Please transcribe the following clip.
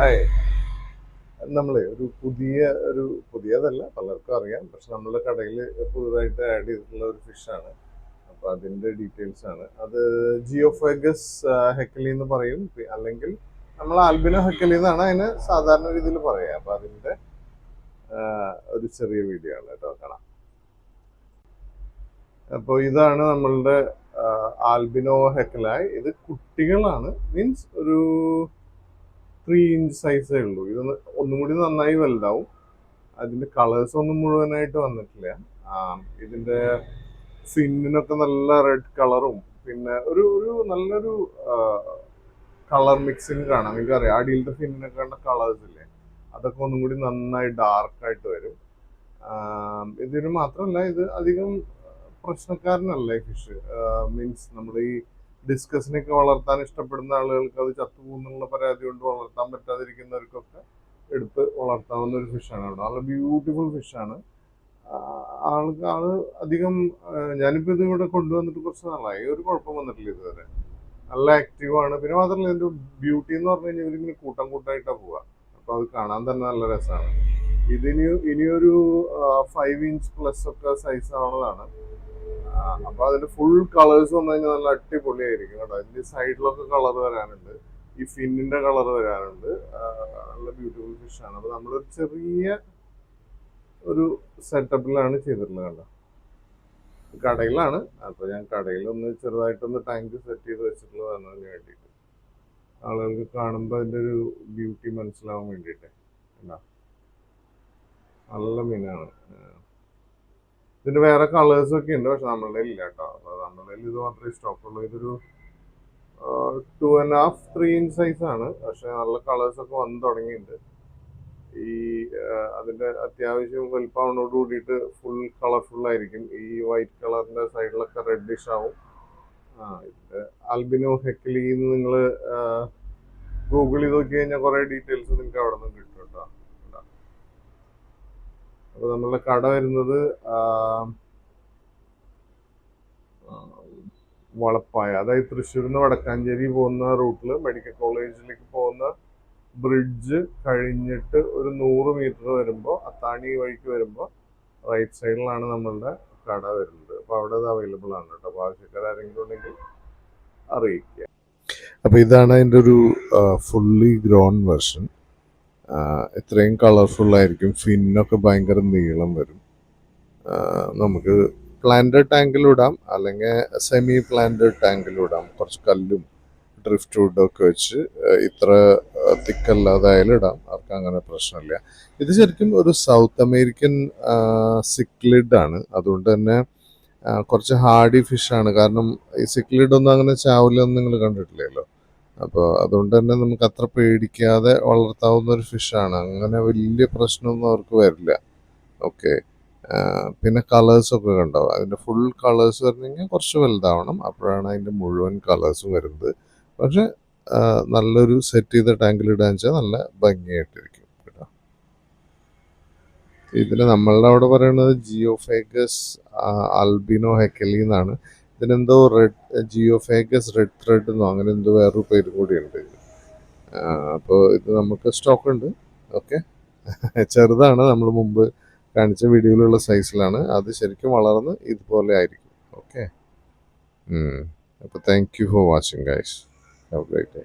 Hi. നമ്മളെ ഒരു പുതിയ ഒരു പുതിയതല്ല പലർക്കും അറിയാം. പക്ഷെ നമ്മളുടെ കടയിൽ പുതുതായിട്ട് ആഡ് ചെയ്തിട്ടുള്ള ഒരു ഫിഷ് ആണ്. അപ്പൊ അതിന്റെ ഡീറ്റെയിൽസ് ആണ്. അത് ജിയോഫേഗസ് ഹെക്കലി എന്ന് പറയും. അല്ലെങ്കിൽ നമ്മൾ ആൽബിനോ ഹെക്കലി എന്നാണ് അതിന് സാധാരണ രീതിയിൽ പറയുക അപ്പൊ അതിന്റെ ഒരു ചെറിയ വീഡിയോ ആണ് കേട്ടോ. കാണാം. അപ്പോൾ ഇതാണ് നമ്മളുടെ ആൽബിനോ ഹെക്കലായി ഇത് കുട്ടികളാണ്. മീൻസ് ഒരു ത്രീ ഇഞ്ച് സൈസേ ഉള്ളൂ. ഇത് ഒന്നും കൂടി നന്നായി വലുതാവും. അതിന്റെ കളേഴ്സ് ഒന്നും മുഴുവനായിട്ട് വന്നിട്ടില്ല. ഇതിന്റെ സിന്നിനൊക്കെ നല്ല റെഡ് കളറും പിന്നെ ഒരു ഒരു നല്ലൊരു കളർ മിക്സിങ് കാണാം. നിങ്ങൾക്ക് അറിയാം അടിയിലത്തെ ഫിന്നിനൊക്കെ കണ്ട കളേഴ്സ് ഇല്ലേ? അതൊക്കെ ഒന്നും കൂടി നന്നായി ഡാർക്ക് ആയിട്ട് വരും. ഇതിന് മാത്രമല്ല ഇത് അധികം പ്രശ്നക്കാരനല്ല ഈ ഫിഷ് മീൻസ് നമ്മുടെ ഈ ഡിസ്കസിനൊക്കെ വളർത്താൻ ഇഷ്ടപ്പെടുന്ന ആളുകൾക്ക് അത് ചത്തുപോകുന്നുള്ള പരാതി കൊണ്ട് വളർത്താൻ പറ്റാതിരിക്കുന്നവർക്കൊക്കെ എടുത്ത് വളർത്താവുന്ന ഒരു ഫിഷാണ് അവിടെ നല്ല ബ്യൂട്ടിഫുൾ ഫിഷാണ് ആൾക്ക് ആൾ അധികം ഞാനിപ്പോൾ ഞാനിപ്പോ ഇത് ഇവിടെ കൊണ്ടുവന്നിട്ട് കുറച്ച് നാളായി. ഒരു കുഴപ്പം വന്നിട്ടില്ല ഇതുവരെ. നല്ല ആക്റ്റീവാണ് പിന്നെ മാത്രമല്ല ഇതിന്റെ ബ്യൂട്ടി എന്ന് പറഞ്ഞു കഴിഞ്ഞാൽ ഇവരിങ്ങനെ കൂട്ടം കൂട്ടായിട്ടാണ് പോവുക. അപ്പോൾ അത് കാണാൻ തന്നെ നല്ല രസമാണ് ഇതിന് ഇനിയൊരു ഫൈവ് ഇഞ്ച് പ്ലസ് ഒക്കെ സൈസ് ആവുന്നതാണ് അപ്പൊ അതിന്റെ ഫുൾ കളേഴ്സ് വന്നു കഴിഞ്ഞാൽ നല്ല അടിപൊളിയായിരിക്കും കേട്ടോ. അതിന്റെ സൈഡിലൊക്കെ കളർ വരാനുണ്ട്. ഈ ഫിന്നിന്റെ കളർ വരാനുണ്ട്. നല്ല ബ്യൂട്ടിഫുൾ ഫിഷ് ആണ്. അപ്പൊ നമ്മളൊരു ചെറിയ ഒരു സെറ്റപ്പിലാണ് ചെയ്തിട്ടുള്ളത് കേട്ടോ. കടയിലാണ്. അപ്പൊ ഞാൻ കടയിൽ ഒന്ന് ചെറുതായിട്ടൊന്ന് ടാങ്ക് സെറ്റ് ചെയ്ത് വെച്ചിട്ടുള്ളതാണ് അതിന് വേണ്ടിയിട്ട് ആളുകൾക്ക് കാണുമ്പോൾ അതിന്റെ ഒരു ബ്യൂട്ടി മനസ്സിലാവാൻ വേണ്ടിയിട്ട്. എന്താ നല്ല മീനാണ്. ഇതിന്റെ വേറെ കളേഴ്സ് ഒക്കെ ഉണ്ട് പക്ഷെ നമ്മളുടെ ഇല്ല കേട്ടോ. നമ്മളുടെ ഇത് മാത്രമേ സ്റ്റോക്ക് ഉള്ളൂ. ഇതൊരു two and half three inch size ആണ്. പക്ഷെ നല്ല കളേഴ്സ് ഒക്കെ വന്നു തുടങ്ങിയിട്ടുണ്ട്. ഈ അതിന്റെ അത്യാവശ്യം വലിപ്പമാവണോട് കൂടിയിട്ട് ഫുൾ കളർഫുൾ ആയിരിക്കും. ഈ വൈറ്റ് കളറിന്റെ സൈഡിലൊക്കെ റെഡിഷ് ആവും. ആ ആൽബിനോ ഹെക്കലി നിങ്ങൾ ഗൂഗിൾ ചെയ്ത് നോക്കി കഴിഞ്ഞാൽ കുറെ ഡീറ്റെയിൽസ് നിങ്ങൾക്ക് അവിടെ നിന്ന് കിട്ടും കേട്ടോ. കണ്ടോ? അപ്പൊ നമ്മളുടെ കട വരുന്നത് വളപ്പായ അതായത് തൃശ്ശൂരിൽ നിന്ന് വടക്കാഞ്ചേരി പോകുന്ന റൂട്ടിൽ മെഡിക്കൽ കോളേജിലേക്ക് പോകുന്ന ബ്രിഡ്ജ് കഴിഞ്ഞിട്ട് ഒരു നൂറ് മീറ്റർ വരുമ്പോൾ അത്താണി വഴിക്ക് വരുമ്പോൾ റൈറ്റ് സൈഡിലാണ് നമ്മളുടെ കട വരുന്നത്. അപ്പോൾ അവിടെ അത് അവൈലബിൾ ആണ് കേട്ടോ. അപ്പോൾ ആവശ്യക്കാർ ആരെങ്കിലും ഉണ്ടെങ്കിൽ അറിയിക്കുക. അപ്പോൾ ഇതാണ് അതിന്റെ ഒരു ഫുള്ളി ഗ്രോൺ വെർഷൻ ഇത്രയും ആയിരിക്കും. ഫിന്നൊക്കെ ഭയങ്കര നീളം വരും. നമുക്ക് പ്ലാന്റഡ് ടാങ്കിലിടാം അല്ലെങ്കിൽ സെമി പ്ലാന്റഡ് ടാങ്കിലിടാം കുറച്ച് കല്ലും ഡ്രിഫ്റ്റ് ഒക്കെ വെച്ച് ഇത്ര തിക്കല്ലാതായാലും ഇടാം. അവർക്ക് അങ്ങനെ പ്രശ്നമില്ല. ഇത് ശരിക്കും ഒരു സൗത്ത് അമേരിക്കൻ സിക്ലിഡ് ആണ്. അതുകൊണ്ട് തന്നെ കുറച്ച് ഹാർഡി ഫിഷാണ് കാരണം ഈ സിക്ലിഡ് ഒന്നും അങ്ങനെ ചാവില്ലെന്ന് നിങ്ങൾ കണ്ടിട്ടില്ലല്ലോ. അപ്പോൾ അതുകൊണ്ട് തന്നെ നമുക്ക് അത്ര പേടിക്കാതെ വളർത്താവുന്ന ഒരു ഫിഷാണ് അങ്ങനെ വലിയ പ്രശ്നമൊന്നും അവർക്ക് വരില്ല. ഓക്കെ പിന്നെ കളേഴ്സൊക്കെ കണ്ടോ? അതിന്റെ ഫുൾ കളേഴ്സ് വരണമെങ്കിൽ കുറച്ച് വലുതാവണം. അപ്പോഴാണ് അതിന്റെ മുഴുവൻ കളേഴ്സും വരുന്നത്. പക്ഷെ നല്ലൊരു സെറ്റ് ചെയ്ത ടാങ്കിൽ ഇടാന്ന് വെച്ചാൽ നല്ല ഭംഗിയായിട്ടിരിക്കും കേട്ടോ. ഇതിന് നമ്മളുടെ അവിടെ പറയുന്നത് ജിയോഫേഗസ് ആൽബിനോ ഹെക്കലി എന്നാണ്. ഇതിനെന്തോ red geo geophagus red thread എന്നോ അങ്ങനെ എന്തോ വേറൊരു പേര് കൂടിയുണ്ട്. അപ്പോൾ ഇത് നമുക്ക് സ്റ്റോക്ക് ഉണ്ട്. ഓക്കെ ചെറുതാണ്. നമ്മൾ മുമ്പ് കാണിച്ച വീഡിയോയിലുള്ള സൈസിലാണ് അത് ശരിക്കും വളർന്ന് ഇതുപോലെ ആയിരിക്കും. ഓക്കെ അപ്പോൾ thank you for watching guys have great day